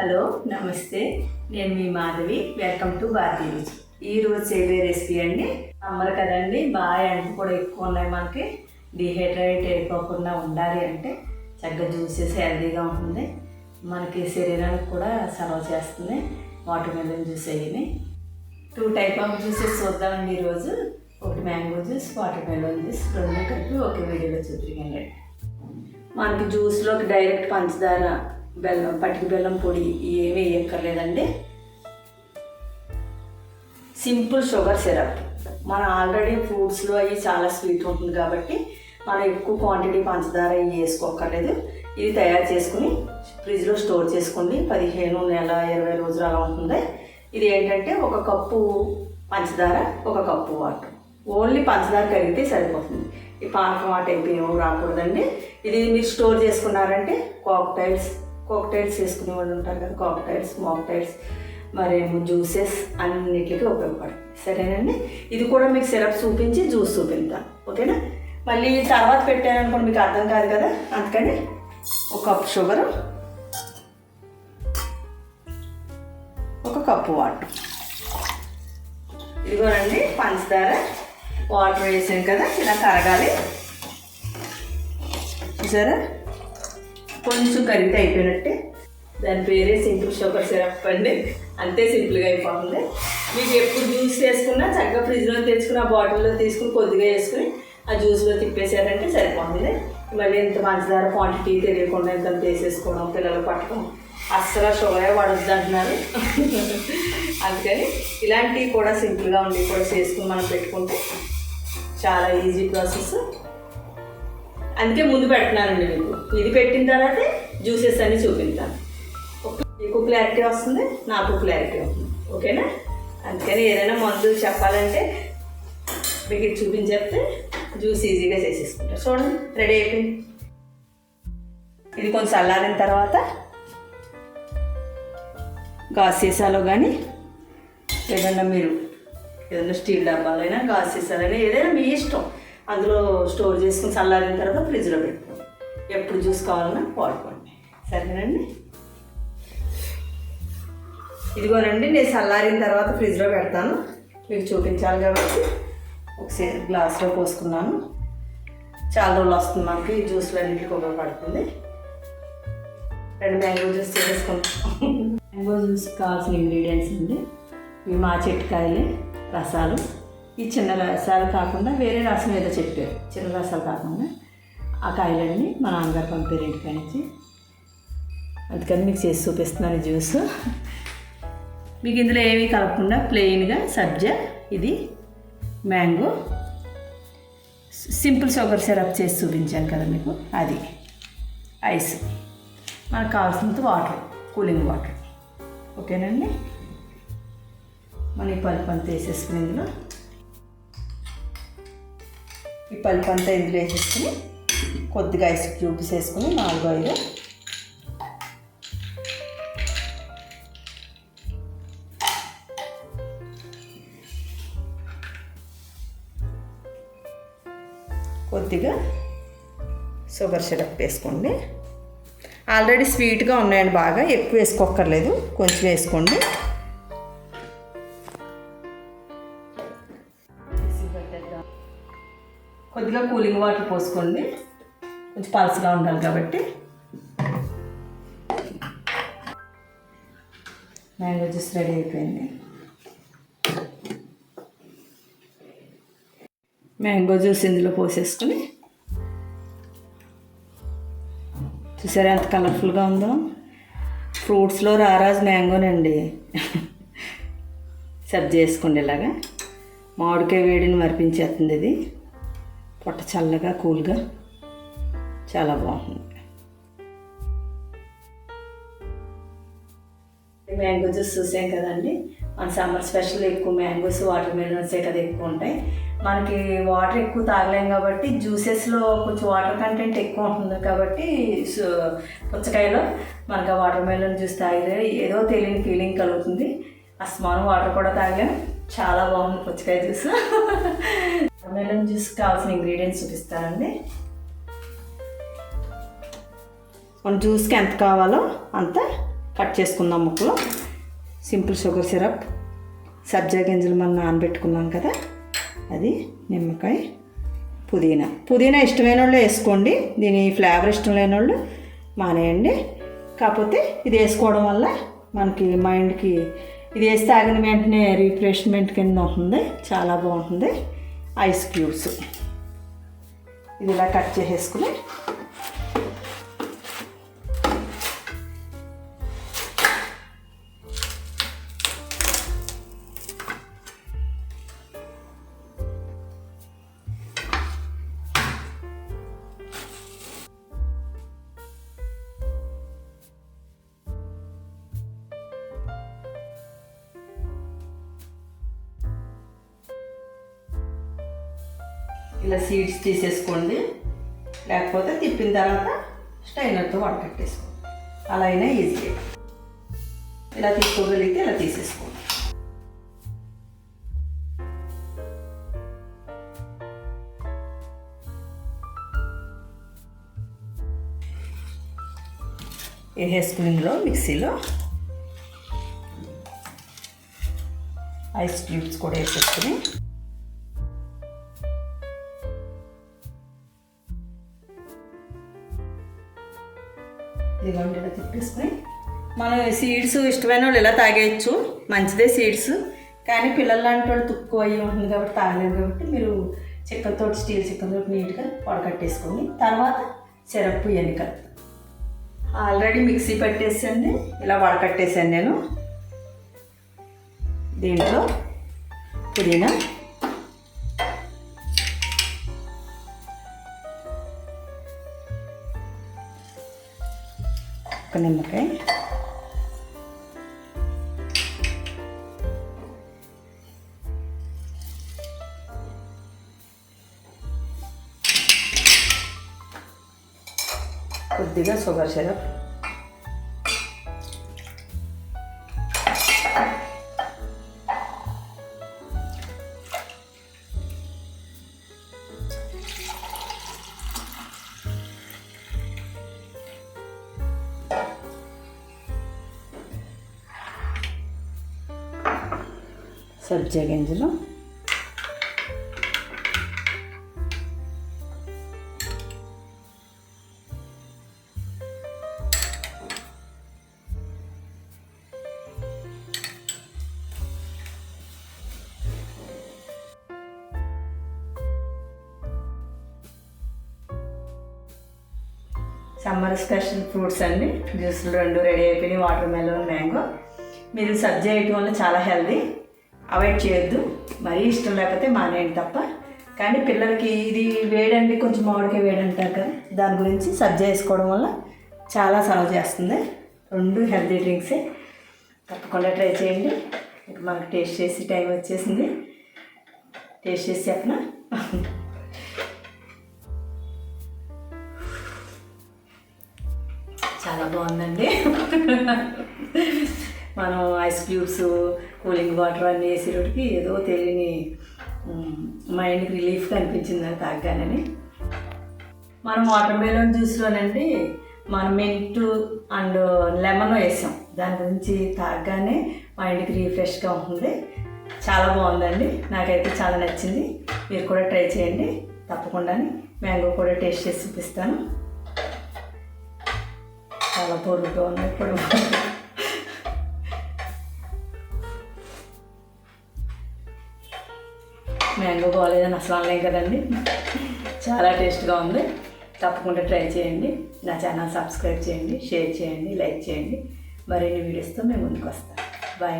Hello నమస్తే. నేను మీ మాధవి. వెల్కమ్ టు భారతీ రుచి ఈరోజు చేసే రెసిపీ అండి అమ్మరు కదండి. బాగా ఎండ కూడా ఎక్కువ ఉన్నాయి మనకి. డిహైడ్రేట్ అయిపోకుండా ఉండాలి అంటే చక్కగా జ్యూసెస్ హెల్దీగా ఉంటుంది. మనకి శరీరానికి కూడా సర్వ్ చేస్తుంది. వాటర్ మెలన్ జ్యూస్ అయ్యి టూ టైప్ ఆఫ్ జ్యూసెస్ చూద్దామండి ఈరోజు. ఒకటి mango juice watermelon juice రెండు కలిపి ఒకే వీడియోలో చూద్దాం మనకి జ్యూస్లోకి డైరెక్ట్ పంచదార బెల్లం పటికి బెల్లం పొడి ఏమీ వేయక్కర్లేదండి. Simple sugar syrup. మనం ఆల్రెడీ ఫ్రూట్స్లో అవి చాలా స్వీట్ ఉంటుంది కాబట్టి మనం ఎక్కువ క్వాంటిటీ పంచదార ఇవి వేసుకోక్కర్లేదు. ఇది తయారు చేసుకుని ఫ్రిడ్జ్లో స్టోర్ చేసుకోండి. పదిహేను నెల ఇరవై రోజులు అలా ఉంటుంది. ఇది ఏంటంటే ఒక కప్పు పంచదార ఒక కప్పు వాటర్. ఓన్లీ పంచదార కరిగితే సరిపోతుంది. ఈ పానకం వాటర్ టైప్ ఏమో రాకూడదండి. ఇది మీరు స్టోర్ చేసుకున్నారంటే కాక్టైల్స్ కాక్టైల్స్ చేసుకునే వాళ్ళు ఉంటారు కదా కాక్టైల్స్ మాక్టైల్స్ మరేమో జ్యూసెస్ అన్నిటికీ ఉపయోగపడుతుంది సరేనండి? ఇది కూడా మీకు సిరప్ చూపించి జ్యూస్ చూపిస్తాను ఓకేనా? మళ్ళీ తర్వాత పెట్టాననుకోండి మీకు అర్థం కాదు కదా? అందుకని ఒక కప్ షుగరు ఒక కప్పు వాటర్ ఇదిగోనండి పంచదార వాటర్ వేసాం కదా ఇలా కరగాలి. చూసారా? కొంచెం కరిగితే అయిపోయినట్టే. దాని పేరే సింపుల్ షుగర్ సిరప్ అండి. అంతే సింపుల్గా అయిపోతుంది. మీకు ఎప్పుడు జ్యూస్ చేసుకున్నా చక్కగా ఫ్రిడ్జ్లో తెచ్చుకుని ఆ బాటిల్లో తీసుకుని కొద్దిగా వేసుకుని ఆ జ్యూస్లో తిప్పేసారంటే సరిపోతుంది. మళ్ళీ ఇంత పంచదార క్వాంటిటీ తెలియకుండా ఇంత వేసేసుకోవడం పిల్లలు పట్టడం అస్సలు షుగరే పడొద్దు అంటున్నారు. అందుకని ఇలాంటివి కూడా సింపుల్గా ఉండి కూడా చేసుకుని మనం పెట్టుకుంటే చాలా ఈజీ ప్రాసెస్. అందుకే ముందు పెడుతున్నానండి మీకు. ఇది పెట్టిన తర్వాత జ్యూసెస్ అన్ని చూపిస్తాను. మీకు క్లారిటీ వస్తుంది నాకు క్లారిటీ వస్తుంది. ఓకేనా? అందుకని ఏదైనా మందు చెప్పాలంటే మీకు ఇది చూపించేస్తే జ్యూస్ ఈజీగా చేసేసుకుంటారు. చూడండి రెడీ అయిపోయింది. ఇది కొంచెం చల్లారిన తర్వాత గాజు సీసాలో కానీ ఏదన్నా మీరు ఏదైనా స్టీల్ డబ్బాలైనా గాజు సీసాలైనా ఏదైనా మీ ఇష్టం. అందులో స్టోర్ చేసుకుని చల్లారిన తర్వాత ఫ్రిడ్జ్లో పెట్టుకోండి ఎప్పుడు జ్యూస్ కావాలన్నా వాడుకోండి. సరేనండి? ఇదిగోనండి నేను చల్లారిన తర్వాత ఫ్రిడ్జ్లో పెడతాను. మీకు చూపించాలి కాబట్టి ఒకసారి గ్లాస్లో పోసుకున్నాను. చాలా రోజులు వస్తుంది మనకి ఈ జ్యూస్లు అన్నింటికి ఉపయోగపడుతుంది. రెండు మ్యాంగో జ్యూస్ చేసుకుంటాం మ్యాంగో జ్యూస్ కావాల్సిన ఇంగ్రీడియంట్స్ అండి. ఇవి మా చెట్టుకాయలు రసాలు. ఈ చిన్న రసాలు కాకుండా వేరే రసం ఏదో చెప్పారు. చిన్న రసాలు కాకుండా ఆ కాయలన్నీ మా నాన్నగారు పంపారు ఇంటికాడ నుంచి అందుకని మీకు చేసి చూపిస్తున్నాను జ్యూస్. మీకు ఇందులో ఏమీ కలపకుండా ప్లెయిన్గా సబ్జా ఇది మ్యాంగో. సింపుల్ షుగర్ సిరప్ చేసి చూపించాను కదా మీకు. అది ఐస్. మనకు కావాల్సినంత వాటర్ కూలింగ్ వాటర్. ఓకేనండి? మన ఈ పల్పు అంతా వేసేసుకుని ఇందులో ఈ పల్పు అంతా ఇందులో వేసేసుకుని కొద్దిగా ఐస్ క్యూబ్స్ వేసుకుని నాలుగు ఐదు. కొద్దిగా షుగర్ సిరప్ వేసుకోండి. ఆల్రెడీ స్వీట్గా ఉన్నాయండి బాగా ఎక్కువ వేసుకోక్కర్లేదు కొంచెం వేసుకోండి. కొద్దిగా కూలింగ్ వాటర్ పోసుకోండి. కొంచెం పల్సగా ఉండాలి కాబట్టి. మ్యాంగో జ్యూస్ రెడీ అయిపోయింది. మ్యాంగో జ్యూస్ ఇందులో పోసేసుకుని. చూసారా ఎంత కలర్ఫుల్గా ఉందో? ఫ్రూట్స్లో రారాజు మ్యాంగోనండి. సర్వ్ చేసుకోండి ఇలాగా. మామిడికాయ వేడిని మరిపించేస్తుంది ఇది. పొట్ట చల్లగా కూల్గా చాలా బాగుంది. మ్యాంగో జ్యూస్ చూసాం కదండి. మన సమ్మర్ స్పెషల్ ఎక్కువ మ్యాంగోస్ వాటర్ మెలన్సే కదా ఎక్కువ ఉంటాయి. మనకి వాటర్ ఎక్కువ తాగలేం కాబట్టి జ్యూసెస్లో కొంచెం వాటర్ కంటెంట్ ఎక్కువ ఉంటుంది కాబట్టి పుచ్చకాయలో మనకి ఆ వాటర్ మెలన్ జ్యూస్ తాగితే ఏదో తెలియని ఫీలింగ్ కలుగుతుంది. అస్మానం వాటర్ కూడా తాగాం. చాలా బాగుంది పుచ్చకాయ జ్యూస్ వాటర్ జ్యూస్ కావాల్సిన ఇంగ్రీడియంట్స్ చూపిస్తానండి మన జ్యూస్కి ఎంత కావాలో అంత కట్ చేసుకుందాం ముక్కలు. సింపుల్ షుగర్ సిరప్ సబ్జా గింజలు మనం నానబెట్టుకున్నాం కదా అది నిమ్మకాయ పుదీనా. పుదీనా ఇష్టమైన వాళ్ళు వేసుకోండి దీని ఫ్లేవర్ ఇష్టం లేని వాళ్ళు మానేయండి. కాకపోతే ఇది వేసుకోవడం వల్ల మనకి మైండ్కి ఇది వేస్తే తాగిన వెంటనే రిఫ్రెష్మెంట్ కింద ఉంటుంది చాలా బాగుంటుంది. Ice cubes. ఇది ఇలా కట్ చేసేసుకుని ఇలా సీడ్స్ తీసేసుకోండి. లేకపోతే తిప్పిన తర్వాత స్టైనర్తో వడకట్టేసుకోండి. అలా అయినా ఈజీ ఇలా తీసుకోగలిగితే ఇలా తీసేసుకోండి. వేసేసుకుని ఇందులో మిక్సీలో ఐస్ క్యూబ్స్ కూడా వేసేసుకుని ఇదిగోండి ఇలా తిప్పేసుకుని మనం సీడ్స్ ఇష్టమైన వాళ్ళు ఇలా తాగేయచ్చు? మంచిదే సీడ్స్ కానీ పిల్లలు లాంటి వాళ్ళు తుక్కు అయ్యి ఉంటుంది కాబట్టి తాగలేదు కాబట్టి మీరు చికెన్ స్టీల్ చికెన్ తోటి నీట్గా వడకట్టేసుకోండి తర్వాత సిరప్ ఇవన్నీ కలుపుతాం ఆల్రెడీ మిక్సీ పట్టేసండి ఇలా వడకట్టేసాను నేను. దీంట్లో పుదీనా ఒక నిమ్మకాయ కొద్దిగా షుగర్ సిరప్ సబ్జా గింజలు సమ్మర్ స్పెషల్ ఫ్రూట్స్ అండి. జ్యూస్లు రెండు రెడీ అయిపోయినాయి. Watermelon mango. మీరు సబ్జీ వేయటం వల్ల చాలా హెల్దీ. అవాయిడ్ చేయొద్దు. మరీ ఇష్టం లేకపోతే మానేయండి తప్ప. కానీ పిల్లలకి ఇది వేడండి కొంచెం మామిడికాయ వేడి అంటారు కదా దాని గురించి సబ్జా వేసుకోవడం వల్ల చాలా సర్వ్ చేస్తుంది. రెండు హెల్దీ డ్రింక్సే తప్పకుండా ట్రై చేయండి. ఇక మాకు టేస్ట్ చేసి టైం వచ్చేసింది. టేస్ట్ చేసి చెప్పనా? చాలా బాగుందండి. మనం ఐస్ క్యూబ్స్ కూలింగ్ వాటర్ అన్నీ వేసేటప్పటికి ఏదో తెలియని మైండ్కి రిలీఫ్గా అనిపించింది అది తాగ్గానని. మనం వాటర్ మెలన్ జ్యూస్లోనండి మనం మింట్ అండ్ లెమన్ వేసాం. దాని గురించి తాగ్గానే మైండ్కి రీఫ్రెష్గా ఉంటుంది. చాలా బాగుందండి. నాకైతే చాలా నచ్చింది. మీరు కూడా ట్రై చేయండి. తప్పకుండా మ్యాంగో కూడా టేస్ట్ చేసి చూపిస్తాను. చాలా పొరుగ్గా ఉంది. ఇప్పుడు మ్యాంగో బాగాలేదని అసలు అనలేం కదండి. చాలా టేస్ట్గా ఉంది. తప్పకుండా ట్రై చేయండి. నా ఛానల్ సబ్స్క్రైబ్ చేయండి షేర్ చేయండి లైక్ చేయండి. మరిన్ని వీడియోస్తో మేము ముందుకు వస్తాం. బాయ్